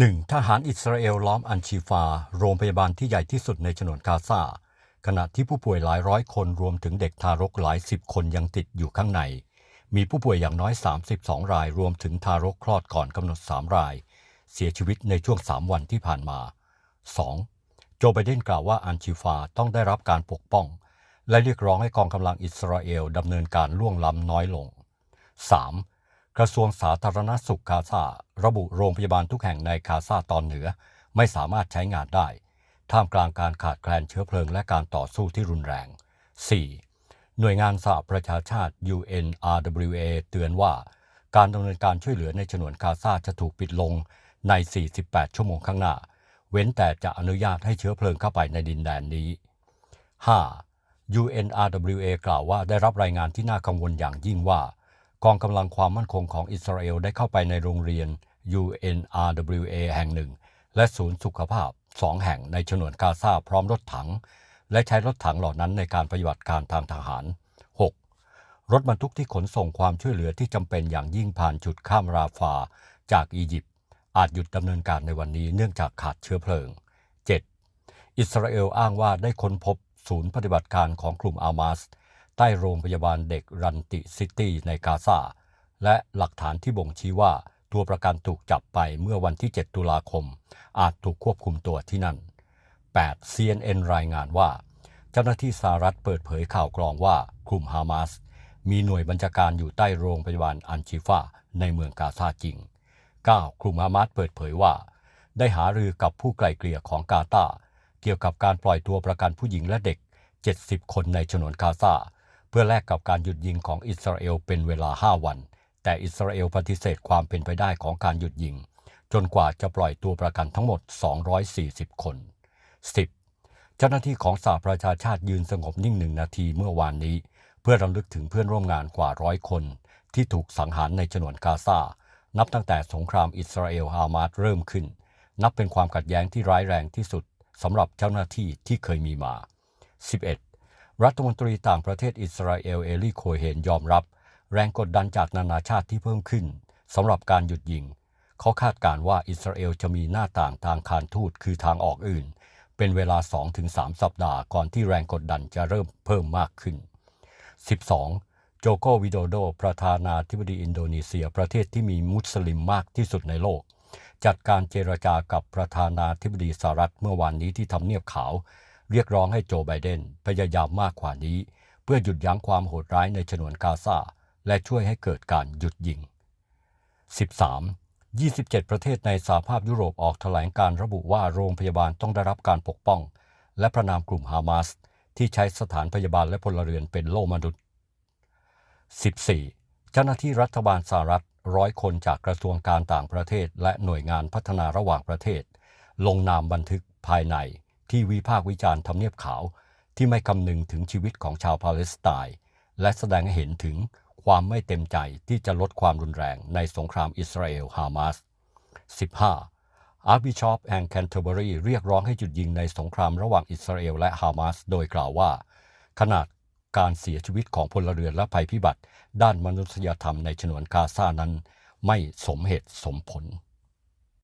1. ทหารอิสราเอลล้อมอันชีฟา โรงพยาบาลที่ใหญ่ที่สุดในฉนวนกาซาขณะที่ผู้ป่วยหลายร้อยคนรวมถึงเด็กทารกหลายสิบคนยังติดอยู่ข้างใน มีผู้ป่วยอย่างน้อย 32 ราย รวมถึงทารกคลอดก่อนกำหนด 3 ราย เสียชีวิตในช่วง 3 วันที่ผ่านมา 2. โจไบเดนกล่าวว่าอันชีฟาต้องได้รับการปกป้อง และเรียกร้องให้กองกำลังอิสราเอลดำเนินการล่วงล้ำน้อยลง 3. กระทรวงสาธารณสุขกาซาระบุโรงพยาบาลทุกแห่งในกาซาตอนเหนือ ไม่สามารถใช้งานได้ ท่ามกลางการขาดแคลนเชื้อเพลิงและการต่อสู้ที่รุนแรง 4. หน่วยงานสหประชาชาติ UNRWA เตือนว่า การดำเนินการช่วยเหลือในฉนวนกาซาจะถูกปิดลงใน 48 ชั่วโมงข้างหน้า เว้นแต่จะอนุญาตให้เชื้อเพลิงเข้าไปในดินแดนนี้ 5. UNRWA กล่าวว่าได้รับรายงานที่น่ากังวลอย่างยิ่งว่า กองกำลังความมั่นคงของอิสราเอลได้เข้าไปในโรงเรียน UNRWA แห่งหนึ่ง และศูนย์สุขภาพสองแห่งในฉนวนกาซาพร้อมรถถัง และใช้รถถังเหล่านั้นในการปฏิบัติการทางทหาร 6. รถบรรทุกที่ขนส่งความช่วยเหลือที่จำเป็นอย่างยิ่งผ่านจุดข้ามราฟาจากอียิปต์อาจหยุดดำเนินการในวันนี้เนื่องจากขาดเชื้อเพลิง 7. อิสราเอลอ้างว่าได้ค้นพบศูนย์ปฏิบัติการของกลุ่มอามาส ต้โรงพยาบาลเด็กรันติซิตี้ในกาซาและหลักฐานที่บ่งชี้ว่าตัวประกันถูกจับไปเมื่อวันที่ 7 ตุลาคม อาจถูกควบคุมตัวที่นั่น 8. CNN รายงานว่า เจ้าหน้าที่สหรัฐเปิดเผยข่าวกรองว่ากลุ่มฮามาสมีหน่วยบัญชาการอยู่ใต้โรงพยาบาลอันชิฟาในเมืองกาซาจริง 9. กลุ่มฮามาสเปิดเผยว่า ได้หารือกับผู้ไกล่เกลี่ยของกาตาเกี่ยวกับการปล่อยตัวประกันผู้หญิงและเด็ก 70 คนในฉนวนกาซา เพื่อแลกกับการหยุดยิงของอิสราเอลเป็นเวลา 5 วัน แต่อิสราเอลปฏิเสธความเป็นไปได้ของการหยุดยิง จนกว่าจะปล่อยตัวประกันทั้งหมด 240 คน 10. เจ้าหน้าที่ของสหประชาชาติยืนสงบนิ่งหนึ่งนาทีเมื่อวานนี้ เพื่อรำลึกถึงเพื่อนร่วมงานกว่าร้อยคน ที่ถูกสังหารในฉนวนกาซานับตั้งแต่สงครามอิสราเอลฮามาสเริ่มขึ้น นับเป็นความขัดแย้งที่ร้ายแรงที่สุดสำหรับเจ้าหน้าที่ที่เคยมีมา 11. รัฐมนตรีต่างประเทศอิสราเอลเอลีโคเฮนยอมรับ แรงกดดันจากนานาชาติที่เพิ่มขึ้นสำหรับการหยุดยิง เขาคาดการว่าอิสราเอลจะมีหน้าต่างทางการทูตคือทางออกอื่น เป็นเวลา 2-3 สัปดาห์ก่อนที่แรงกดดันจะเริ่มเพิ่มมากขึ้น 12. โจโกวิโดโด ประธานาธิบดีอินโดนีเซียประเทศที่มีมุสลิมมากที่สุดในโลก จัดการเจรจากับประธานาธิบดีสหรัฐเมื่อวานนี้ที่ทำเนียบขาว เรียกร้องให้โจไบเดนพยายามมากกว่านี้ เพื่อหยุดยั้งความโหดร้ายในฉนวนกาซาและช่วยให้เกิดการหยุดยิง 13. 27 ประเทศในสหภาพยุโรปออกแถลงการระบุว่าโรงพยาบาลต้องได้รับการปกป้อง และประนามกลุ่มฮามาสที่ใช้สถานพยาบาลและพลเรือนเป็นโล่มนุษย์ 14. เจ้าหน้าที่รัฐบาลสหรัฐร้อยคนจากกระทรวงการต่างประเทศ และหน่วยงานพัฒนาระหว่างประเทศ ลงนามบันทึกภายใน ที่วิพากษ์วิจารณ์ทำเนียบขาว ที่ไม่คำนึงถึงชีวิตของชาวปาเลสไตน์และแสดงให้เห็นถึงความไม่เต็มใจที่จะลดความรุนแรงในสงครามอิสราเอลฮามาส 15. อาร์บิชอปแห่งแคนเทอร์เบอรีเรียกร้องให้หยุดยิงในสงครามระหว่างอิสราเอลและฮามาส โดยกล่าวว่า ขนาดการเสียชีวิตของพลเรือนและภัยพิบัติ ด้านมนุษยธรรมในฉนวนกาซานั้น ไม่สมเหตุสมผล